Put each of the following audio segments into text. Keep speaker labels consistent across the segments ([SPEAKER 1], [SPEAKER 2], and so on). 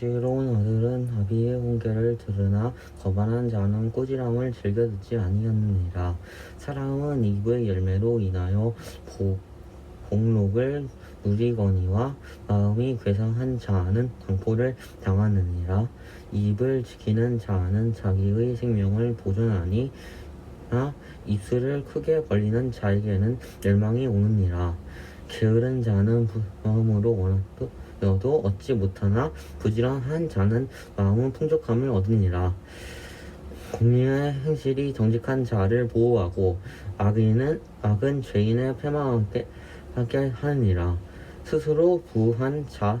[SPEAKER 1] 지혜로운 아들은 아비의 훈계를 들으나 거만한 자는 꾸지람을 즐겨 듣지 아니하느니라. 사랑은 입의 열매로 인하여 복, 복록을 누리거니와 마음이 괴상한 자는 광포를 당하느니라. 입을 지키는 자는 자기의 생명을 보존하니 나 입술을 크게 벌리는 자에게는 멸망이 오느니라. 게으른 자는 부- 마음으로 원하도 여도 얻지 못하나 부지런한 자는 마음은 풍족함을 얻으니라. 공의의 행실이 정직한 자를 보호하고 악인은 악은 죄인을 패망하게 하게 하느니라. 스스로 부한 자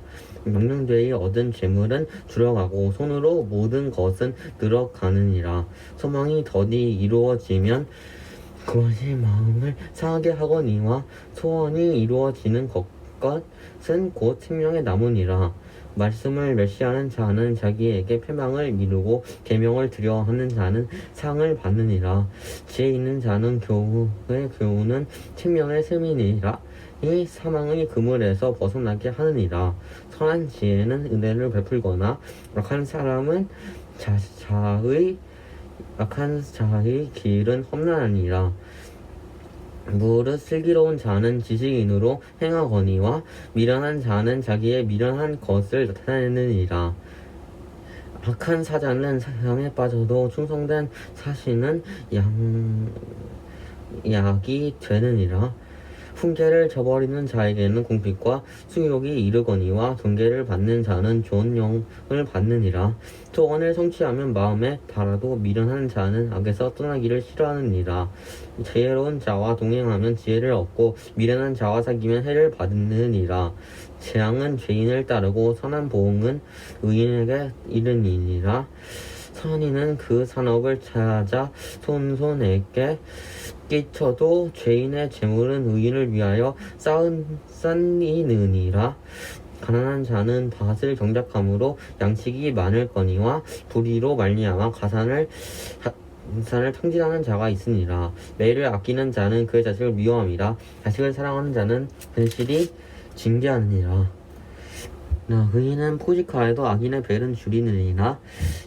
[SPEAKER 1] 명령되이 얻은 재물은 줄어가고 손으로 모든 것은 늘어가느니라. 소망이 더디 이루어지면 그것이 마음을 상하게 하거니와 소원이 이루어지는 것, 것은 곧 생명의 나무니라. 말씀을 멸시하는 자는 자기에게 패망을 미루고 계명을 두려워하는 자는 상을 받느니라. 지혜 있는 자는 교훈의 교훈은 생명의 셈이니라. 이 사망의 그물에서 벗어나게 하느니라. 선한 지혜는 은혜를 베풀거나 악한 사람은 자, 자의 악한 자의 길은 험난하니라. 무릇 슬기로운 자는 지식인으로 행하거니와 미련한 자는 자기의 미련한 것을 나타내느니라. 악한 사자는 사형에 빠져도 충성된 사신은 양, 약이 되느니라. 훈계를 저버리는 자에게는 공핍과 수욕이 이르거니와 경계를 받는 자는 좋은 영을 받느니라. 소원을 성취하면 마음에 달아도 미련한 자는 악에서 떠나기를 싫어하느니라. 지혜로운 자와 동행하면 지혜를 얻고 미련한 자와 사귀면 해를 받느니라. 재앙은 죄인을 따르고 선한 보응은 의인에게 이르니라. 선인은 그 산업을 찾아 손손에게 끼쳐도 죄인의 재물은 의인을 위하여 쌓은 쌓이느니라. 가난한 자는 밭을 경작함으로 양식이 많을 거니와 불의로 말미암아 가산을 가산을 탕진하는 자가 있으니라. 매를 아끼는 자는 그의 자식을 미워함이라. 자식을 사랑하는 자는 현실이 징계하느니라. 나 의인은 포식하여도 악인의 배는 줄이느니라.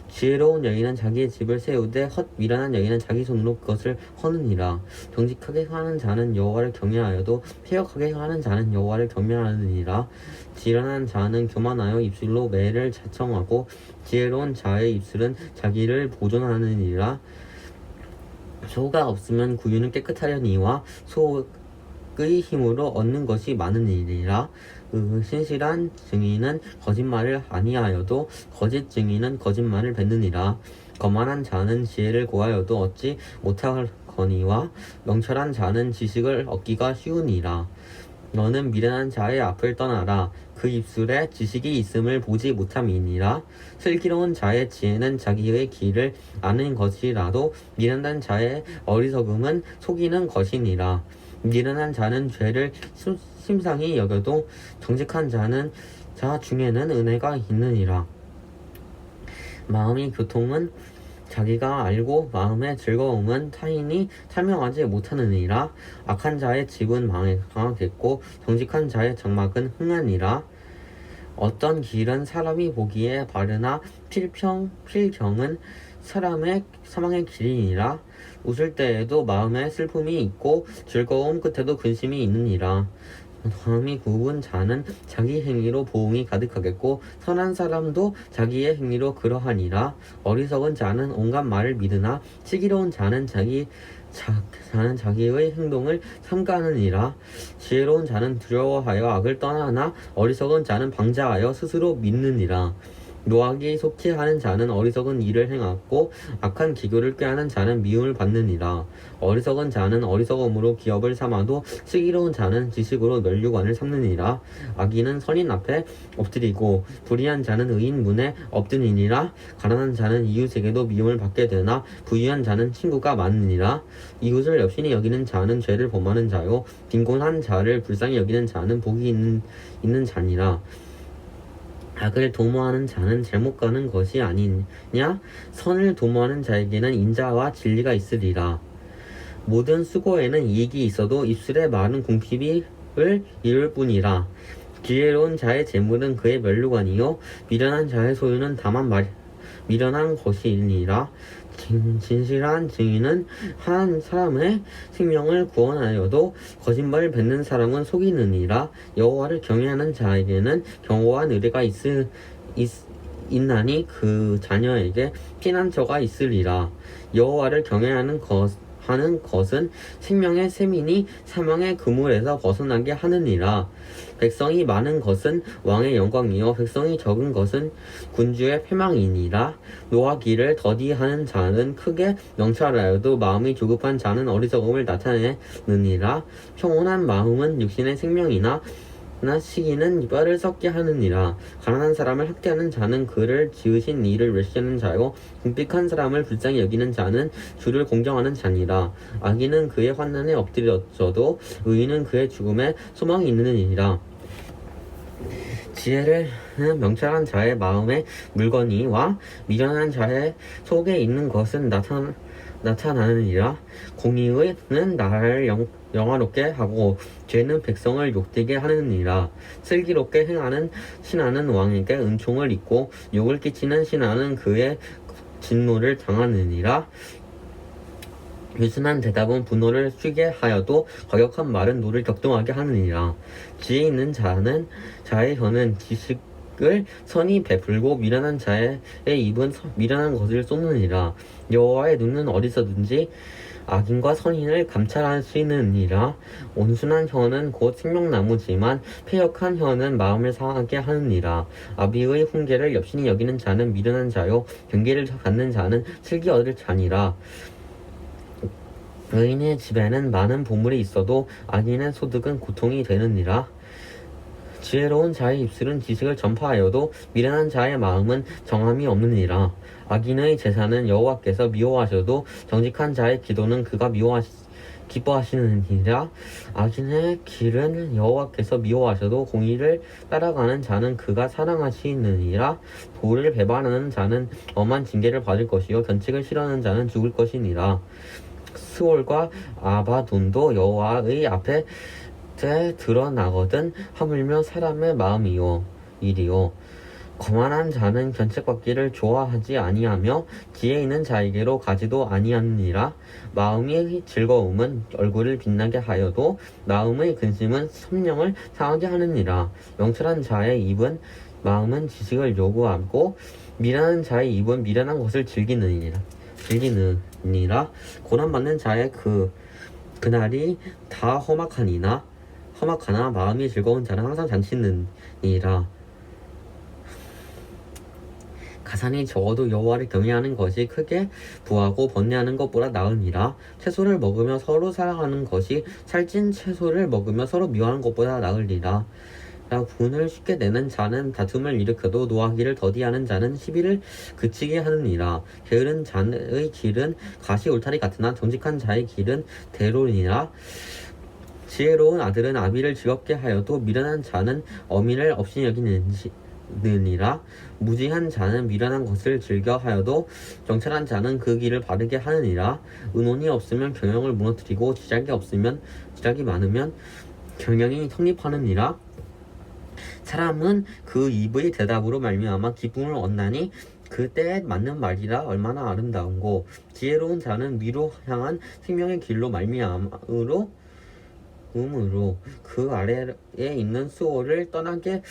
[SPEAKER 1] 지혜로운 여인은 자기의 집을 세우되 헛 미련한 여인은 자기 손으로 그것을 허느니라. 정직하게 하는 자는 여호와를 경외하여도 폐역하게 하는 자는 여호와를 경멸하느니라. 지련한 자는 교만하여 입술로 매를 자청하고 지혜로운 자의 입술은 자기를 보존하느니라. 소가 없으면 구유는 깨끗하려니와 소 의 힘으로 얻는 것이 많으니라. 그 신실한 증인은 거짓말을 아니하여도 거짓 증인은 거짓말을 뱉느니라. 거만한 자는 지혜를 구하여도 얻지 못하거니와 명철한 자는 지식을 얻기가 쉬우니라. 너는 미련한 자의 앞을 떠나라. 그 입술에 지식이 있음을 보지 못함이니라. 슬기로운 자의 지혜는 자기의 길을 아는 것이라도 미련한 자의 어리석음은 속이는 것이니라. 미련한 자는 죄를 심- 심상히 여겨도 정직한 자는 자 중에는 은혜가 있느니라. 마음이 교통은 자기가 알고 마음의 즐거움은 타인이 설명하지 못하느니라. 악한 자의 집은 망하겠고 정직한 자의 장막은 흥하니라. 어떤 길은 사람이 보기에 바르나 필평 필경은 사람의 사망의 길이니라. 웃을 때에도 마음에 슬픔이 있고 즐거움 끝에도 근심이 있느니라. 마음이 굽은 자는 자기 행위로 보응이 가득하겠고 선한 사람도 자기의 행위로 그러하니라. 어리석은 자는 온갖 말을 믿으나 시기로운 자는 자기 자, 자는 자기의 행동을 삼가느니라. 지혜로운 자는 두려워하여 악을 떠나나 어리석은 자는 방자하여 스스로 믿느니라. 노하기 속티하는 자는 어리석은 일을 행하고 악한 기교를 꾀하는 자는 미움을 받느니라. 어리석은 자는 어리석음으로 기업을 삼아도 슬기로운 자는 지식으로 면류관을 삼느니라. 악인은 선인 앞에 엎드리고 불의한 자는 의인 문에 엎드리니라. 가난한 자는 이웃에게도 미움을 받게 되나 부유한 자는 친구가 많으니라. 이웃을 여신이 여기는 자는 죄를 범하는 자요. 빈곤한 자를 불쌍히 여기는 자는 복이 있는, 있는 자니라 악을 도모하는 자는 잘못 가는 것이 아니냐? 선을 도모하는 자에게는 인자와 진리가 있으리라. 모든 수고에는 이익이 있어도 입술에 마른 궁핍을 이룰 뿐이라. 지혜로운 자의 재물은 그의 멸류관이요. 미련한 자의 소유는 다만 말, 미련한 것이니라 진, 진실한 증인은 한 사람의 생명을 구원하여도 거짓말을 뱉는 사람은 속이느니라. 여호와를 경외하는 자에게는 경고와 의뢰가 있으, 있, 있나니 그 자녀에게 피난처가 있으리라. 여호와를 경외하는 것 하는 것은 생명의 셈이니 사망의 그물에서 벗어나게 하느니라. 백성이 많은 것은 왕의 영광이요. 백성이 적은 것은 군주의 패망이니라. 노하기를 더디하는 자는 크게 명찰하여도 마음이 조급한 자는 어리석음을 나타내느니라. 평온한 마음은 육신의 생명이나 나 시기는 뼈를 썩게 하느니라. 가난한 사람을 학대하는 자는 그를 지으신 이를 멸시하는 자요. 궁핍한 사람을 불쌍히 여기는 자는 주를 공경하는 자니라. 악인은 그의 환난에 엎드려져도 의인은 그의 죽음에 소망이 있느니라. 지혜를 명찰한 자의 마음에 물건이와 미련한 자의 속에 있는 것은 나타, 나 타나느니라. 공의는 나를 영, 영화롭게 하고 죄는 백성을 욕되게 하느니라. 슬기롭게 행하는 신하는 왕에게 은총을 입고 욕을 끼치는 신하는 그의 진노를 당하느니라. 유순한 대답은 분노를 쉬게 하여도 과격한 말은 노를 격동하게 하느니라. 지혜 있는 자는 자의 혀는 지식 을 선이 베풀고 미련한 자의 입은 서- 미련한 것을 쏟느니라. 여호와의 눈은 어디서든지 악인과 선인을 감찰하시느니라. 온순한 혀는 곧 생명나무지만 폐역한 혀는 마음을 상하게 하느니라. 아비의 훈계를 엽신히 여기는 자는 미련한 자요. 경계를 갖는 자는 슬기 얻을 자니라. 의인의 집에는 많은 보물이 있어도 악인의 소득은 고통이 되느니라 지혜로운 자의 입술은 지식을 전파하여도 미련한 자의 마음은 정함이 없느니라. 악인의 재산은 여호와께서 미워하셔도 정직한 자의 기도는 그가 미워하시 기뻐하시느니라. 악인의 길은 여호와께서 미워하셔도 공의를 따라가는 자는 그가 사랑하시느니라. 도를 배반하는 자는 엄한 징계를 받을 것이요 견책을 싫어하는 자는 죽을 것이니라. 스올과 아바돈도 여호와의 앞에 때 드러나거든 하물며 사람의 마음이요 일이요. 거만한 자는 견책받기를 좋아하지 아니하며 지혜 있는 자에게로 가지도 아니하느니라. 마음의 즐거움은 얼굴을 빛나게 하여도 마음의 근심은 심령을 상하게 하느니라. 명철한 자의 입은 마음은 지식을 요구하고 미련한 자의 입은 미련한 것을 즐기느니라. 즐기느니라. 고난받는 자의 그 그날이 다 험악하니나 험악하나 마음이 즐거운 자는 항상 잔치느니라. 가산이 적어도 여호와를 경외하는 것이 크게 부하고 번뇌하는 것보다 나으니라. 채소를 먹으며 서로 사랑하는 것이 살찐 채소를 먹으며 서로 미워하는 것보다 나으리라. 라 분을 쉽게 내는 자는 다툼을 일으켜도 노하기를 더디하는 자는 시비를 그치게 하느니라. 게으른 자의 길은 가시 울타리 같으나 정직한 자의 길은 대로니라 지혜로운 아들은 아비를 즐겁게 하여도 미련한 자는 어미를 없이 여기느니라. 무지한 자는 미련한 것을 즐겨 하여도 정찰한 자는 그 길을 바르게 하느니라. 의논이 없으면 경영을 무너뜨리고 지략이 없으면 지략이 많으면 경영이 성립하느니라. 사람은 그 입의 대답으로 말미암아 기쁨을 얻나니 그 때에 맞는 말이라 얼마나 아름다운고. 지혜로운 자는 위로 향한 생명의 길로 말미암으로 음으로 그 아래에 있는 수호를 떠나게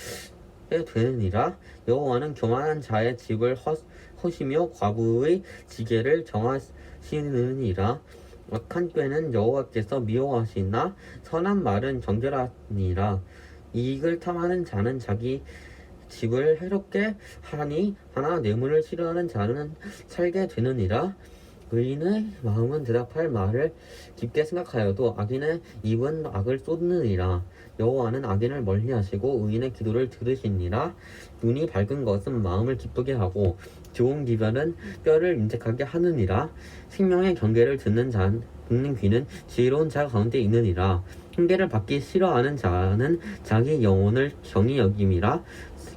[SPEAKER 1] 되느니라. 여호와는 교만한 자의 집을 허, 허시며 과부의 지게를 정하시느니라. 악한 꾀는 여호와께서 미워하시나? 선한 말은 정결하니라. 이익을 탐하는 자는 자기 집을 해롭게 하니 하나 뇌물을 싫어하는 자는 살게 되느니라 의인의 마음은 대답할 말을 깊게 생각하여도 악인의 입은 악을 쏟느니라. 여호와는 악인을 멀리하시고 의인의 기도를 들으시니라. 눈이 밝은 것은 마음을 기쁘게 하고 좋은 기별은 뼈를 인색하게 하느니라. 생명의 경계를 듣는 자 듣는 귀는 지혜로운 자 가운데 있느니라. 흉계를 받기 싫어하는 자는 자기 영혼을 경히 여김이라.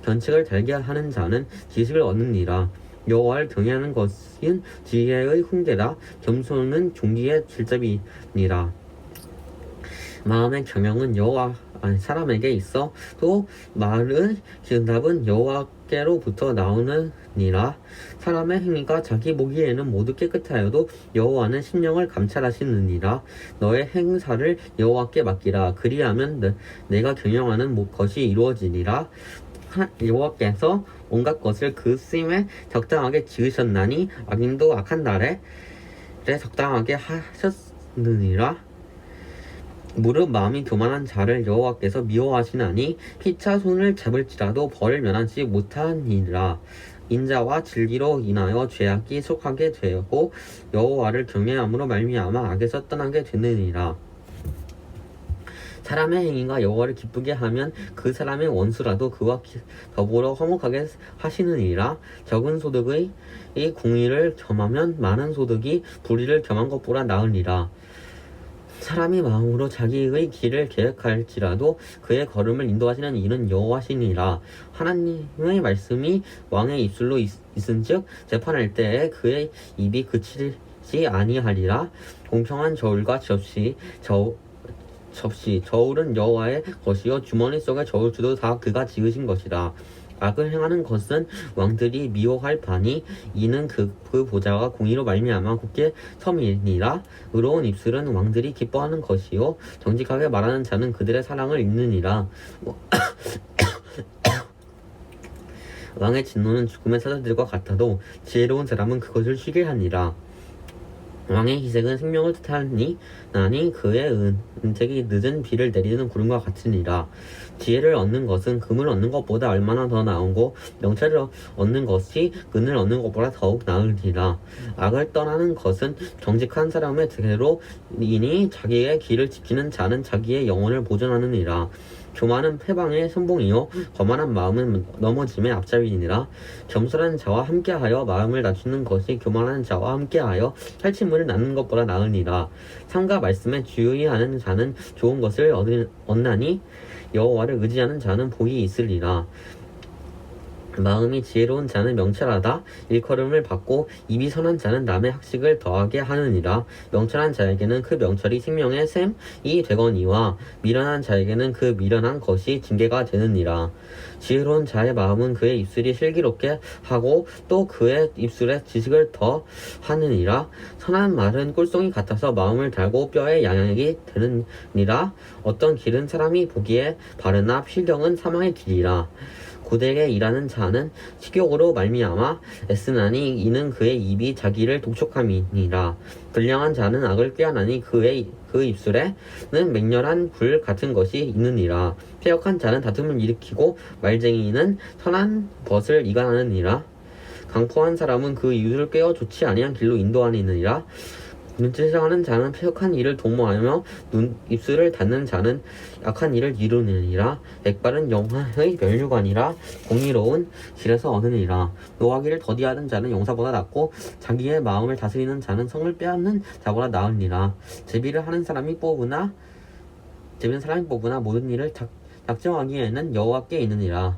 [SPEAKER 1] 견책을 달게 하는 자는 지식을 얻느니라 여호와를 경외하는 것은 지혜의 흉계라 겸손은 종기의 질잡이니라. 마음의 경영은 여호와 아니 사람에게 있어 또 말은 응답은 여호와께로부터 나오느니라. 사람의 행위가 자기 보기에는 모두 깨끗하여도 여호와는 심령을 감찰하시느니라. 너의 행사를 여호와께 맡기라. 그리하면 내, 내가 경영하는 모- 것이 이루어지니라. 하- 여호와께서 온갖 것을 그 쓰임에 적당하게 지으셨나니 악인도 악한 날에 에 적당하게 하셨느니라. 무릇 마음이 교만한 자를 여호와께서 미워하시나니 피차 손을 잡을지라도 벌을 면하지 못하니라. 인자와 진리로 인하여 죄악이 속하게 되고 여호와를 경외함으로 말미암아 악에서 떠나게 되느니라 사람의 행위가 여호와를 기쁘게 하면 그 사람의 원수라도 그와 기- 더불어 화목하게 하시느니라. 적은 소득의 이 공의를 겸하면 많은 소득이 불의를 겸한 것보다 나으니라. 사람이 마음으로 자기의 길을 계획할지라도 그의 걸음을 인도하시는 이는 여호와시니라. 하나님의 말씀이 왕의 입술로 있, 있은즉 재판할 때에 그의 입이 그치지 아니하리라. 공평한 저울과 접시 저 접시 저울은 여호와의 것이요 주머니 속의 저울주도 다 그가 지으신 것이다 악을 행하는 것은 왕들이 미워할 바니 이는 그, 그 보좌가 공의로 말미암아 굳게 섬이니라. 의로운 입술은 왕들이 기뻐하는 것이요 정직하게 말하는 자는 그들의 사랑을 입느니라. 왕의 진노는 죽음의 사자들과 같아도 지혜로운 사람은 그것을 쉬게 하니라 왕의 희생은 생명을 뜻하니 나니 그의 은, 은택이 늦은 비를 내리는 구름과 같으니라. 지혜를 얻는 것은 금을 얻는 것보다 얼마나 더 나은고 명철을 얻는 것이 은을 얻는 것보다 더욱 나으리라. 악을 떠나는 것은 정직한 사람의 대로 이니 자기의 길을 지키는 자는 자기의 영혼을 보존하느니라 교만은 패방의 선봉이요. 거만한 마음은 넘어짐의 앞잡이니라. 겸손한 자와 함께하여 마음을 낮추는 것이 교만한 자와 함께하여 탈취물을 낳는 것보다 나으니라. 상과 말씀에 주의하는 자는 좋은 것을 얻으- 얻나니 여호와를 의지하는 자는 복이 있으리라 마음이 지혜로운 자는 명철하다. 일컬음을 받고 입이 선한 자는 남의 학식을 더하게 하느니라. 명철한 자에게는 그 명철이 생명의 샘이 되거니와 미련한 자에게는 그 미련한 것이 징계가 되느니라. 지혜로운 자의 마음은 그의 입술이 슬기롭게 하고 또 그의 입술에 지식을 더 하느니라. 선한 말은 꿀송이 같아서 마음을 달고 뼈에 양약이 되느니라. 어떤 길은 사람이 보기에 바르나 필경은 사망의 길이라 고되게 일하는 자는 식욕으로 말미암아 애쓰나니 이는 그의 입이 자기를 독촉함이니라. 불량한 자는 악을 꾀하나니 그의 그 입술에는 맹렬한 불 같은 것이 있느니라. 폐역한 자는 다툼을 일으키고 말쟁이는 선한 벗을 이간하느니라. 강포한 사람은 그 이웃을 꿰어 좋지 아니한 길로 인도하느니라 눈치상하는 자는 폐역한 일을 도모하며 눈 입술을 닫는 자는 약한 일을 이루느니라. 백발은 영화의 멸류관이라 공의로운 길에서 얻으니라. 노하기를 더디하는 자는 용사보다 낫고 자기의 마음을 다스리는 자는 성을 빼앗는 자보다 나으니라. 제비를 하는 사람이 뽑으나 제비는 사람이 뽑으나 모든 일을 작, 작정하기에는 여호와께 있느니라